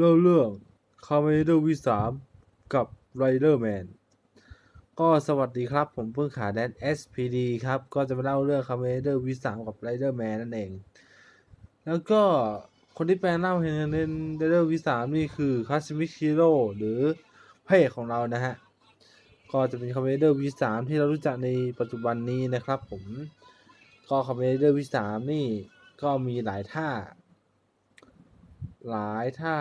เล่าเรื่องคาเมเดอร์วีสามกับไรเดอร์แมนก็สวัสดีครับ ผมเพิ่งขาแดน SPD ครับ ก็จะมาเล่าเรื่องคาเมเดอร์วีสามกับไรเดอร์แมนนั่นเอง แล้วก็คนที่แปลงร่างเป็นไรเดอร์วีสามนี่คือคาสมิคิโร่หรือพระเอกของเรานะฮะ ก็จะเป็นคาเมเดอร์วีสามที่เรารู้จักในปัจจุบันนี้นะครับผม ก็คาเมเดอร์วีสามนี่ก็มีหลายท่า หลายท่า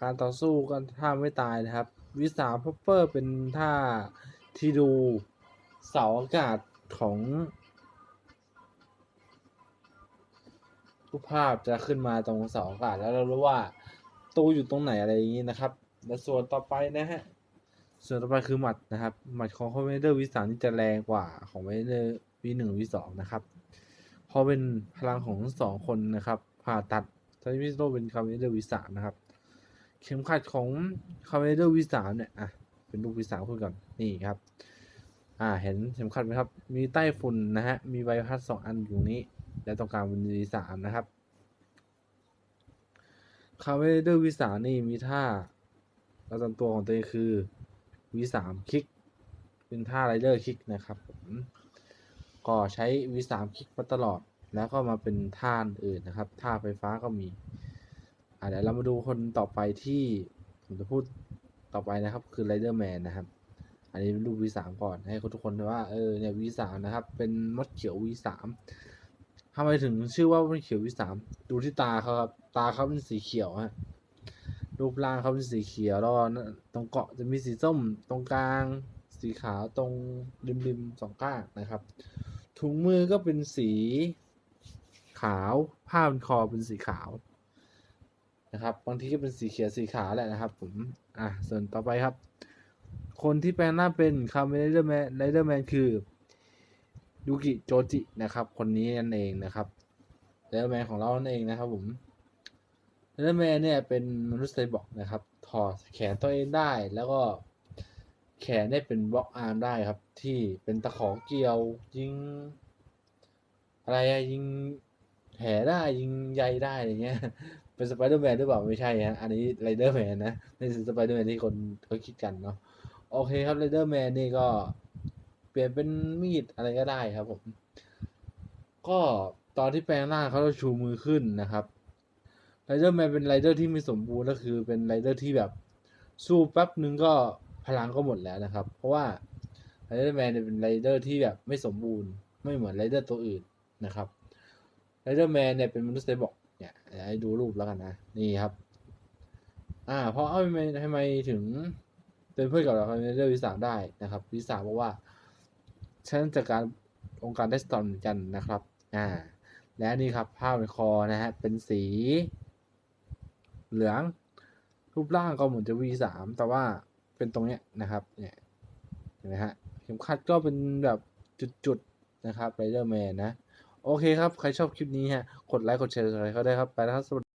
การต่อสู้กันท่าไม่ตายนะครับ วิสาพอปเปอร์เป็นท่าที่ดูเสาอากาศของรูปภาพจะขึ้นมาตรงเสาอากาศแล้วเรารู้ว่าตู้อยู่ตรงไหนอะไรอย่างนี้นะครับ และส่วนต่อไปนะฮะส่วนต่อไปคือหมัดนะครับ หมัดของคอมเมเดอร์วิสามนี่จะแรงกว่าของเมเดอร์วีหนึ่งวีสองนะครับเพราะเป็นพลังของทั้งสองคนนะครับ ผ่าตัด ทำให้พิโรเป็นคาเมเดอร์วีสามนะครับ เข็มขัดของคาเมเดอร์วีสามเนี่ยอะเป็นรูปวีสามพูดก่อนนี่ครับ อ่าเห็นเข็มขัดไหมครับ มีใต้ฝุ่นนะฮะมีใบพัดสองอันอยู่นี้ และตรงกลางเป็นวีสามนะครับคาเมเดอร์วีสามนี่มีท่าประจำตัวของตัวเองคือวีสามคิกเป็นท่าไรเดอร์คลิกนะครับผมก็ใช้วีสามคิกมาตลอด แล้วก็มาเป็นท่าอื่นนะครับท่าไฟฟ้าก็มีอ่าเดี๋ยวเรามาดูคนต่อไปที่ผมจะพูดต่อไปนะครับ คือไรเดอร์แมนนะครับ อันนี้เป็นรูป V3 ก่อนให้คนทุกคนว่าเออเนี่ย V3 นะครับ เป็นมดเขียว V3 ทำไมถึงชื่อว่ามดเขียว V3 ดูที่ตาเขาครับตาเขาเป็นสีเขียวฮะรูปร่างเขาเป็นสีเขียวแล้วตรงเกาะจะมีสีส้มตรงกลางสีขาวตรงริมๆสองข้างนะครับ ถุงมือก็เป็นสี ขาวผ้าพันคอเป็นสีขาวนะครับบางทีก็เป็นสีเขียวสีขาวแหละนะครับ ผมอะส่วนต่อไปครับ คนที่แปลงหน้าเป็นคาเมเดอร์แมนไรเดอร์แมนคือยูกิโจจินะครับ คนนี้นั่นเองนะครับไรเดอร์แมนของเรานั่นเองนะครับ ผมไรเดอร์แมนเนี่ยเป็นมนุษย์ไซบอร์กนะครับ ถอดแขนตัวเองได้แล้วก็แขนได้เป็นบล็อกอาร์มได้ครับ ที่เป็นตะขอเกี่ยวยิง อะไรอะยิง แผลได้ยิงใยได้อะไรเงี้ย เป็นสไปเดอร์แมนหรือเปล่าไม่ใช่ฮะอันนี้ไรเดอร์แมนนะนี่คือสไปเดอร์แมนที่คนเขาคิดกันเนาะโอเคครับไรเดอร์แมนนี่ก็เปลี่ยนเป็นมีดอะไรก็ได้ครับผมก็ตอนที่แปลงร่างเขาจะชูมือขึ้นนะครับไรเดอร์แมนเป็นไรเดอร์ที่ไม่สมบูรณ์ก็คือเป็นไรเดอร์ที่แบบสู้แป๊บนึงก็พลังก็หมดแล้วนะครับ เพราะว่าไรเดอร์แมนเป็นไรเดอร์ที่แบบไม่สมบูรณ์ ไม่เหมือนไรเดอร์ตัวอื่นนะครับ ไรเดอร์แมนเนี่ยเป็นมนุษย์ไซบอร์กเนี่ยให้ดูรูปแล้วกันนะ นี่ครับ อ่าเพราะเอาทำไมทำไมถึงเป็นเพื่อนกับเราในเรื่องวิสามได้นะครับ วิสามบอกว่า ฉันจากการองค์การเดสตอนเหมือนกันนะครับ อ่า และนี่ครับผ้าเป็นคอนะฮะเป็นสี เหลือง รูปร่างก็เหมือนจะ V3 แต่ว่าเป็นตรงเนี้ยนะครับ เนี่ยเห็นไหมฮะเข็มขัดก็เป็นแบบจุดๆนะครับไรเดอร์แมนนะ โอเคครับ ใครชอบคลิปนี้ฮะ กดไลค์ กดแชร์อะไรก็ได้ครับ ไปแล้วครับสวัสดี